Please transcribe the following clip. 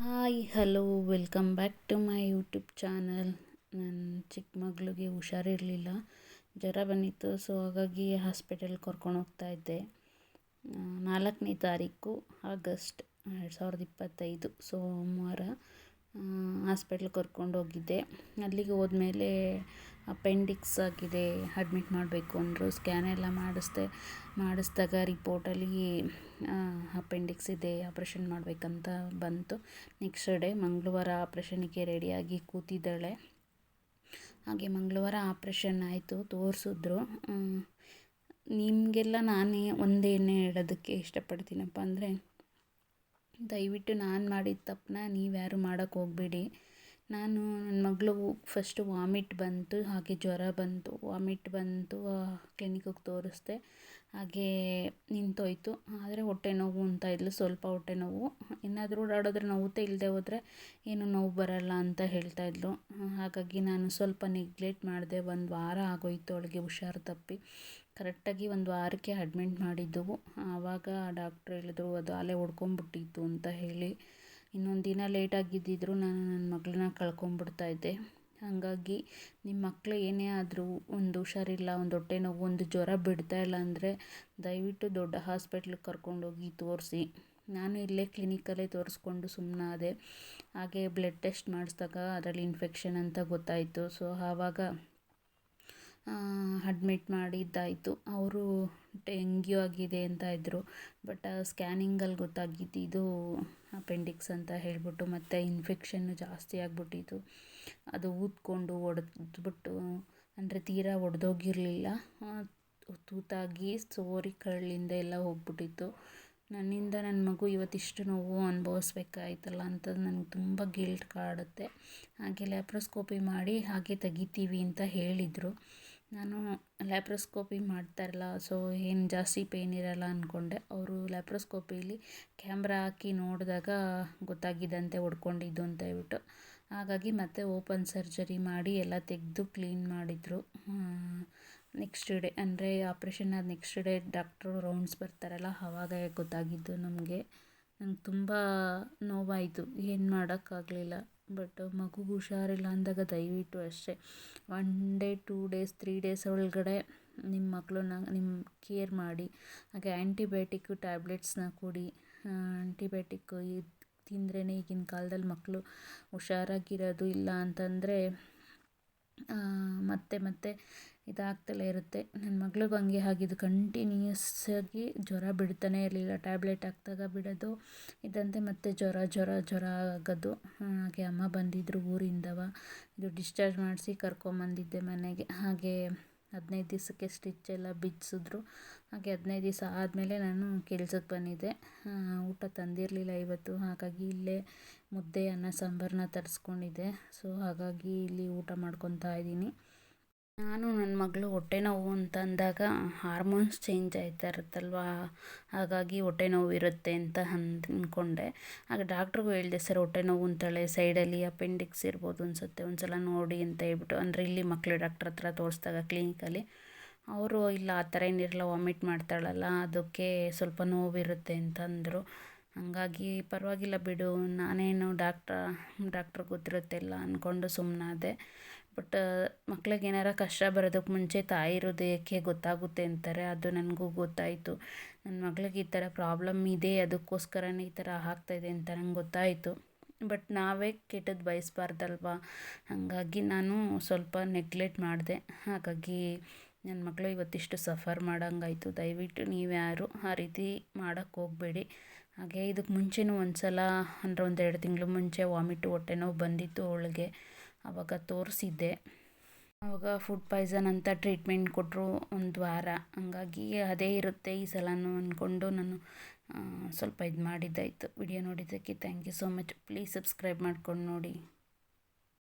Hi, hello, welcome back to my YouTube channel. ನನ್ನ ಚಿಕ್ಕ ಮಗಳಿಗೆ ಹುಷಾರಿರಲಿಲ್ಲ. ಜ್ವರ ಬಂದಿತ್ತು, ಸೊ ಹಾಗಾಗಿ ಹಾಸ್ಪಿಟಲ್ಗೆ ಕರ್ಕೊಂಡು ಹೋಗ್ತಾ ಇದ್ದೆ. ನಾಲ್ಕನೇ ತಾರೀಕು ಆಗಸ್ಟ್ ಎರಡು ಸಾವಿರದ ಇಪ್ಪತ್ತೈದು ಸೋಮವಾರ. ಹಾಸ್ಪಿಟ್ಲಿಗೆ ಕರ್ಕೊಂಡು ಹೋಗಿದ್ದೆ. ಅಲ್ಲಿಗೆ ಹೋದ್ಮೇಲೆ ಅಪೆಂಡಿಕ್ಸ್ ಆಗಿದೆ ಅಡ್ಮಿಟ್ ಮಾಡಬೇಕು ಅಂದರು. ಸ್ಕ್ಯಾನ್ ಎಲ್ಲ ಮಾಡಿಸ್ದೆ, ಮಾಡಿಸ್ದಾಗ ರಿಪೋರ್ಟಲ್ಲಿ ಅಪೆಂಡಿಕ್ಸ್ ಇದೆ ಆಪ್ರೇಷನ್ ಮಾಡಬೇಕಂತ ಬಂತು. ನೆಕ್ಸ್ಟ್ ಡೇ ಮಂಗಳವಾರ ಆಪ್ರೇಷನಿಗೆ ರೆಡಿಯಾಗಿ ಕೂತಿದ್ದಾಳೆ. ಹಾಗೆ ಮಂಗಳವಾರ ಆಪ್ರೇಷನ್ ಆಯಿತು, ತೋರಿಸಿದ್ರು. ನಿಮಗೆಲ್ಲ ನಾನೇ ಒಂದೇನೇ ಹೇಳೋದಕ್ಕೆ ಇಷ್ಟಪಡ್ತೀನಪ್ಪ ಅಂದರೆ ದಯವಿಟ್ಟು ನಾನು ಮಾಡಿದ ತಪ್ಪನ್ನ ನೀವ್ಯಾರು ಮಾಡೋಕ್ಕೆ ಹೋಗಬೇಡಿ. ನಾನು ನನ್ನ ಮಗಳು ಫಸ್ಟು ವಾಮಿಟ್ ಬಂತು, ಹಾಗೆ ಜ್ವರ ಬಂತು. ವಾಮಿಟ್ ಬಂತು ಕ್ಲಿನಿಕ್ಕಿಗೆ ತೋರಿಸ್ದೆ. ಹಾಗೆ ನಿಂತೋಯ್ತು. ಆದರೆ ಹೊಟ್ಟೆ ನೋವು ಅಂತ ಇದ್ಲು, ಸ್ವಲ್ಪ ಹೊಟ್ಟೆ ನೋವು. ಏನಾದರೂ ಓಡಾಡಿದ್ರೆ ನೋವುತ್ತೆ ಇಲ್ಲದೆ ಹೋದರೆ ಏನು ನೋವು ಬರಲ್ಲ ಅಂತ ಹೇಳ್ತಾ ಇದ್ಲು. ಹಾಗಾಗಿ ನಾನು ಸ್ವಲ್ಪ ನೆಗ್ಲೆಕ್ಟ್ ಮಾಡಿದೆ, ಒಂದು ವಾರ ಆಗೋಯ್ತು ಅವಳಿಗೆ ಹುಷಾರು ತಪ್ಪಿ. ಕರೆಕ್ಟಾಗಿ ಒಂದು ವಾರಕ್ಕೆ ಅಡ್ಮಿಟ್ ಮಾಡಿದ್ದೆವು. ಆವಾಗ ಡಾಕ್ಟ್ರ್ ಹೇಳಿದ್ರು, ಅದು ಅಲೆ ಹೊಡ್ಕೊಂಬಿಟ್ಟಿತ್ತು ಅಂತ ಹೇಳಿ. ಇನ್ನೊಂದು ದಿನ ಲೇಟಾಗಿದ್ದಿದ್ರು ನಾನು ನನ್ನ ಮಗಳನ್ನ ಕಳ್ಕೊಂಬಿಡ್ತಾಯಿದ್ದೆ ಹಾಗಾಗಿ ನಿಮ್ಮ ಮಕ್ಕಳು ಏನೇ ಆದರೂ ಒಂದು ಹುಷಾರಿಲ್ಲ, ಒಂದು ಹೊಟ್ಟೆ ನೋವು, ಒಂದು ಜ್ವರ ಬಿಡ್ತಾ ಇಲ್ಲ ಅಂದರೆ ದಯವಿಟ್ಟು ದೊಡ್ಡ ಹಾಸ್ಪಿಟ್ಲಿಗೆ ಕರ್ಕೊಂಡೋಗಿ ತೋರಿಸಿ. ನಾನು ಇಲ್ಲೇ ಕ್ಲಿನಿಕಲ್ಲೇ ತೋರಿಸ್ಕೊಂಡು ಸುಮ್ಮನಾದೆ ಹಾಗೆ ಬ್ಲಡ್ ಟೆಸ್ಟ್ ಮಾಡಿಸ್ದಾಗ ಅದರಲ್ಲಿ ಇನ್ಫೆಕ್ಷನ್ ಅಂತ ಗೊತ್ತಾಯಿತು. ಸೊ ಆವಾಗ ಅಡ್ಮಿಟ್ ಮಾಡಿದ್ದಾಯಿತು. ಅವರು ಡೆಂಗ್ಯೂ ಆಗಿದೆ ಅಂತ ಇದ್ದರು ಬಟ್ ಸ್ಕ್ಯಾನಿಂಗಲ್ಲಿ ಗೊತ್ತಾಗಿದ್ದು ಇದು ಅಪೆಂಡಿಕ್ಸ್ ಅಂತ ಹೇಳಿಬಿಟ್ಟು ಮತ್ತು ಇನ್ಫೆಕ್ಷನ್ನು ಜಾಸ್ತಿ ಆಗಿಬಿಟ್ಟಿತ್ತು. ಅದು ಊದ್ಕೊಂಡು ಒಡೆದ್ಬಿಟ್ಟು, ಅಂದರೆ ತೀರಾ ಒಡೆದೋಗಿರಲಿಲ್ಲ. ತೂತಾಗಿ ಸೋರಿ ಕರಳಿಂದ ಎಲ್ಲ ಹೋಗ್ಬಿಟ್ಟಿತ್ತು. ನನ್ನಿಂದ ನನ್ನ ಮಗು ಇವತ್ತಿಷ್ಟು ನೋವು ಅನುಭವಿಸ್ಬೇಕಾಯ್ತಲ್ಲ ಅಂತ ನನಗೆ ತುಂಬ ಗಿಲ್ಟ್ ಕಾಡುತ್ತೆ. ಹಾಗೆ ಲ್ಯಾಪ್ರೋಸ್ಕೋಪಿ ಮಾಡಿ ಹಾಗೆ ತೆಗಿತೀವಿ ಅಂತ ಹೇಳಿದರು. ನಾನು ಲ್ಯಾಪ್ರೋಸ್ಕೋಪಿ ಮಾಡ್ತಾರಲ್ಲ ಸೊ ಏನು ಜಾಸ್ತಿ ಪೇಯ್ನ್ ಇರಲ್ಲ ಅಂದ್ಕೊಂಡೆ ಅವರು ಲ್ಯಾಪ್ರೋಸ್ಕೋಪಿಲಿ ಕ್ಯಾಮ್ರಾ ಹಾಕಿ ನೋಡಿದಾಗ ಗೊತ್ತಾಗಿದ್ದಂತೆ ಹೊಡ್ಕೊಂಡಿದ್ದು ಅಂತ ಹೇಳ್ಬಿಟ್ಟು. ಹಾಗಾಗಿ ಮತ್ತೆ ಓಪನ್ ಸರ್ಜರಿ ಮಾಡಿ ಎಲ್ಲ ತೆಗೆದು ಕ್ಲೀನ್ ಮಾಡಿದರು. ನೆಕ್ಸ್ಟ್ ಡೇ ಅಂದರೆ ಆಪ್ರೇಷನ್ ಆದ ನೆಕ್ಸ್ಟ್ ಡೇ ಡಾಕ್ಟ್ರು ರೌಂಡ್ಸ್ ಬರ್ತಾರಲ್ಲ ಆವಾಗ ಗೊತ್ತಾಗಿದ್ದು ನಮಗೆ. ನಂಗೆ ತುಂಬ ನೋವಾಯಿತು, ಏನು ಮಾಡೋಕ್ಕಾಗಲಿಲ್ಲ. ಬಟ್ ಮಗುಗೆ ಹುಷಾರಿಲ್ಲ ಅಂದಾಗ ದಯವಿಟ್ಟು ಅಷ್ಟೇ. One day, two days, three days ಒಳಗಡೆ ನಿಮ್ಮ ಮಕ್ಕಳನ್ನ ನಿಮ್ಮ ಕೇರ್ ಮಾಡಿ, ಹಾಗೆ ಆ್ಯಂಟಿಬಯೋಟಿಕ್ಕು ಟ್ಯಾಬ್ಲೆಟ್ಸ್ನ ಕೊಡಿ. ಆ್ಯಂಟಿಬಯೋಟಿಕ್ಕು ಇದು ತಿಂದ್ರೇ ಈಗಿನ ಕಾಲದಲ್ಲಿ ಮಕ್ಕಳು ಹುಷಾರಾಗಿರೋದು ಇಲ್ಲ ಅಂತಂದರೆ ಮತ್ತೆ ಮತ್ತೆ ಇದಾಗ್ತಲೇ ಇರುತ್ತೆ. ನನ್ನ ಮಗಳಿಗೂ ಹಂಗೆ ಆಗಿದ್ದು ಕಂಟಿನ್ಯೂಸ್ ಆಗಿ ಜ್ವರ ಬಿಡ್ತಾನೇ ಇರಲಿಲ್ಲ. ಟ್ಯಾಬ್ಲೆಟ್ ಹಾಕ್ದಾಗ ಬಿಡೋದು, ಇದಂತೆ ಮತ್ತೆ ಜ್ವರ ಜ್ವರ ಜ್ವರ ಆಗೋದು. ಹಾಗೆ ಅಮ್ಮ ಬಂದಿದ್ದರು ಊರಿಂದವ. ಇದು ಡಿಸ್ಚಾರ್ಜ್ ಮಾಡಿಸಿ ಕರ್ಕೊಂಬಂದಿದ್ದೆ ಮನೆಗೆ. ಹಾಗೆ ಹದಿನೈದು ದಿವಸಕ್ಕೆ ಸ್ಟಿಚ್ ಎಲ್ಲ ಬಿಚ್ಚಿಸಿದ್ರು. ಹಾಗೆ ಹದಿನೈದು ದಿವಸ ಆದಮೇಲೆ ನಾನು ಕೆಲ್ಸಕ್ಕೆ ಬಂದಿದ್ದೆ. ಊಟ ತಂದಿರಲಿಲ್ಲ ಇವತ್ತು. ಹಾಗಾಗಿ ಇಲ್ಲೇ ಮುದ್ದೆ, ಅನ್ನ, ಸಾಂಬಾರನ್ನ ತರಿಸ್ಕೊಂಡಿದ್ದೆ. ಸೊ ಹಾಗಾಗಿ ಇಲ್ಲಿ ಊಟ ಮಾಡ್ಕೊತಾ ಇದ್ದೀನಿ. ನಾನು ನನ್ನ ಮಗಳು ಹೊಟ್ಟೆ ನೋವು ಅಂತ ಅಂದಾಗ, ಹಾರ್ಮೋನ್ಸ್ ಚೇಂಜ್ ಆಯ್ತಾ ಇರುತ್ತಲ್ವಾ? ಹಾಗಾಗಿ ಹೊಟ್ಟೆ ನೋವು ಇರುತ್ತೆ ಅಂತ ಅಂದ್ಕೊಂಡೆ ಆಗ ಡಾಕ್ಟ್ರಿಗೂ ಹೇಳಿದೆ, ಸರ್, ಹೊಟ್ಟೆ ನೋವು ಅಂತೇಳಿ ಸೈಡಲ್ಲಿ ಅಪೆಂಡಿಕ್ಸ್ ಇರ್ಬೋದು ಅನಿಸುತ್ತೆ. ಒಂದು ಸಲ ನೋಡಿ ಅಂತ ಹೇಳ್ಬಿಟ್ಟು, ಅಂದರೆ ಇಲ್ಲಿ ಮಕ್ಕಳು ಡಾಕ್ಟ್ರ್ ಹತ್ರ ತೋರಿಸಿದಾಗ ಕ್ಲಿನಿಕಲ್ಲಿ, ಅವರು, ಇಲ್ಲ, ಆ ಥರ ಏನಿರಲ್ಲ, ವಾಮಿಟ್ ಮಾಡ್ತಾಳಲ್ಲ, ಅದಕ್ಕೆ ಸ್ವಲ್ಪ ನೋವಿರುತ್ತೆ ಅಂತಂದರು ಹಾಗಾಗಿ ಪರವಾಗಿಲ್ಲ ಬಿಡು, ನಾನೇನು ಡಾಕ್ಟ್ರ, ಡಾಕ್ಟ್ರ್ ಗೊತ್ತಿರುತ್ತೆ ಎಲ್ಲ ಅಂದ್ಕೊಂಡು ಸುಮ್ಮನಾದೆ ಬಟ್ ಮಕ್ಳಿಗೆ ಏನಾರ ಕಷ್ಟ ಬರೋದಕ್ಕೆ ಮುಂಚೆ ತಾಯಿ ಹೃದಯಕ್ಕೆ ಗೊತ್ತಾಗುತ್ತೆ ಅಂತಾರೆ. ಅದು ನನಗೂ ಗೊತ್ತಾಯಿತು. ನನ್ನ ಮಗಳಿಗೆ ಈ ಥರ ಪ್ರಾಬ್ಲಮ್ ಇದೆ, ಅದಕ್ಕೋಸ್ಕರನೇ ಈ ಥರ ಆಗ್ತಾಯಿದೆ ಅಂತ ನಂಗೆ ಗೊತ್ತಾಯಿತು. ಬಟ್ ನಾವೇ ಕೆಟ್ಟದ್ದು ಬಯಸ್ಬಾರ್ದಲ್ವ? ಹಾಗಾಗಿ ನಾನು ಸ್ವಲ್ಪ ನೆಗ್ಲೆಕ್ಟ್ ಮಾಡಿದೆ. ಹಾಗಾಗಿ ನನ್ನ ಮಗಳು ಇವತ್ತಿಷ್ಟು ಸಫರ್ ಮಾಡೋಂಗಾಯ್ತು. ದಯವಿಟ್ಟು ನೀವು ಯಾರು ಆ ರೀತಿ ಮಾಡೋಕ್ಕೆ ಹೋಗಬೇಡಿ. ಹಾಗೆ ಇದಕ್ಕೆ ಮುಂಚೆನೂ ಒಂದು ಸಲ ಅಂದರೆ ಒಂದೆರಡು ತಿಂಗಳು ಮುಂಚೆ ವಾಮಿಟು ಹೊಟ್ಟೆ ನೋವು ಬಂದಿತ್ತು ಅವಳಿಗೆ. ಆವಾಗ ತೋರಿಸಿದ್ದೆ. ಆವಾಗ ಫುಡ್ ಪಾಯ್ಸನ್ ಅಂತ ಟ್ರೀಟ್ಮೆಂಟ್ ಕೊಟ್ಟರು ಒಂದು ವಾರ. ಹಂಗಾಗಿ ಅದೇ ಇರುತ್ತೆ ಈ ಸಲನೂ ಅಂದ್ಕೊಂಡು ನಾನು ಸ್ವಲ್ಪ ಇದು ಮಾಡಿದ್ದಾಯಿತು. ವಿಡಿಯೋ ನೋಡಿದ್ದಕ್ಕೆ thank you so much please subscribe ಮಾಡ್ಕೊಂಡು ನೋಡಿ.